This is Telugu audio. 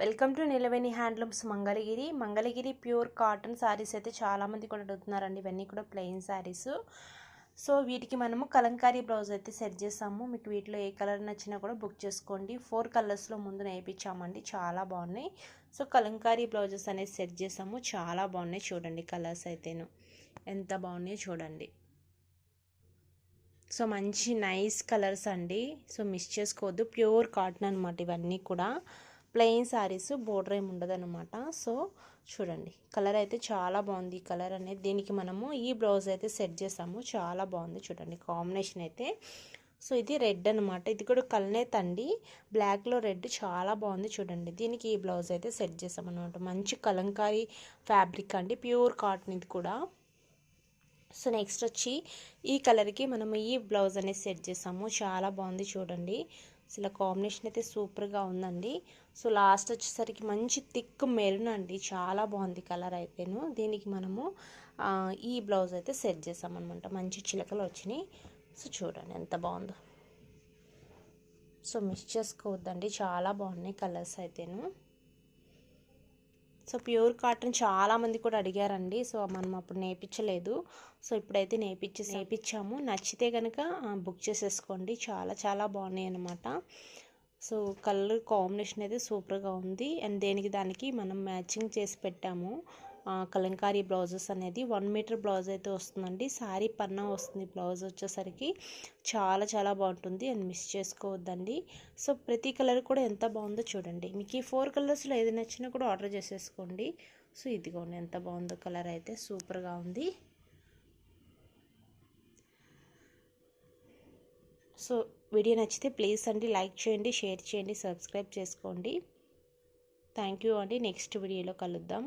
Welcome to Nilaveni handlooms Mangalagiri. Mangalagiri pure cotton saris అయితే చాలామంది కూడా అడుగుతున్నారండి. ఇవన్నీ కూడా ప్లెయిన్ శారీస్ సో వీటికి మనము కలంకారీ బ్లౌజ్ అయితే సెట్ చేసాము మీకు వీటిలో ఏ కలర్ నచ్చినా కూడా బుక్ చేసుకోండి. ఫోర్ కలర్స్లో ముందు నేర్పించామండి. చాలా బాగున్నాయి. సో కలంకారీ బ్లౌజెస్ అనేది సెట్ చేసాము చాలా బాగున్నాయి చూడండి కలర్స్ అయితేను. ఎంత బాగున్నాయో చూడండి. సో మంచి నైస్ కలర్స్ అండి. సో మిస్ చేసుకోవద్దు. ప్యూర్ కాటన్ అనమాట ఇవన్నీ కూడా. ప్లెయిన్ శారీస్ బోర్డర్ ఏమి ఉండదనమాట సో చూడండి. కలర్ అయితే చాలా బాగుంది. ఈ కలర్ అనేది దీనికి మనము ఈ బ్లౌజ్ అయితే సెట్ చేసాము. చాలా బాగుంది చూడండి. కాంబినేషన్ అయితే. సో ఇది రెడ్ అనమాట ఇది కూడా కల్నేత్ అండి బ్లాక్లో రెడ్ చాలా బాగుంది చూడండి. దీనికి ఈ బ్లౌజ్ అయితే సెట్ చేసామన్నమాట. మంచి కలంకారీ ఫ్యాబ్రిక్ అండి. ప్యూర్ కాటన్ ఇది కూడా. సో నెక్స్ట్ వచ్చి ఈ కలర్కి మనము ఈ బ్లౌజ్ అనేది సెట్ చేసాము. చాలా బాగుంది చూడండి. అసలు కాంబినేషన్ అయితే సూపర్గా ఉందండి. సో లాస్ట్ వచ్చేసరికి మంచి థిక్ మెరూన్ అండి. చాలా బాగుంది కలర్ అయితేను దీనికి మనము ఈ బ్లౌజ్ అయితే సెట్ చేసామన్నమాట. మంచి చిలకలు వచ్చినాయి. సో చూడండి ఎంత బాగుందో. సో మిస్ చేసుకోవద్దండి. చాలా బాగున్నాయి కలర్స్ అయితేను. సో ప్యూర్ కాటన్ చాలామంది కూడా అడిగారండి. సో మనం అప్పుడు నేర్పించలేదు. సో ఇప్పుడైతే నేర్పించి నేర్పించాము. నచ్చితే కనుక బుక్ చేసేసుకోండి. చాలా చాలా బాగున్నాయి అనమాట సో కలర్ కాంబినేషన్ అయితే సూపర్గా ఉంది. అండ్ దేనికి దానికి మనం మ్యాచింగ్ చేసి పెట్టాము. కలంకారీ బ్లౌజెస్ అనేది వన్ మీటర్ బ్లౌజ్ అయితే వస్తుందండి. శారీ పన్నా వస్తుంది బ్లౌజ్ వచ్చేసరికి. చాలా చాలా బాగుంటుంది. అండ్ మిస్ చేసుకోవద్దండి. సో ప్రతి కలర్ కూడా ఎంత బాగుందో చూడండి. మీకు ఈ ఫోర్ కలర్స్లో ఏది నచ్చినా కూడా ఆర్డర్ చేసేసుకోండి. సో ఇదిగోండి ఎంత బాగుందో కలర్ అయితే సూపర్గా ఉంది. సో వీడియో నచ్చితే ప్లీజ్ అండి లైక్ చేయండి షేర్ చేయండి సబ్స్క్రైబ్ చేసుకోండి. థ్యాంక్ యూ అండి. నెక్స్ట్ వీడియోలో కలుద్దాం.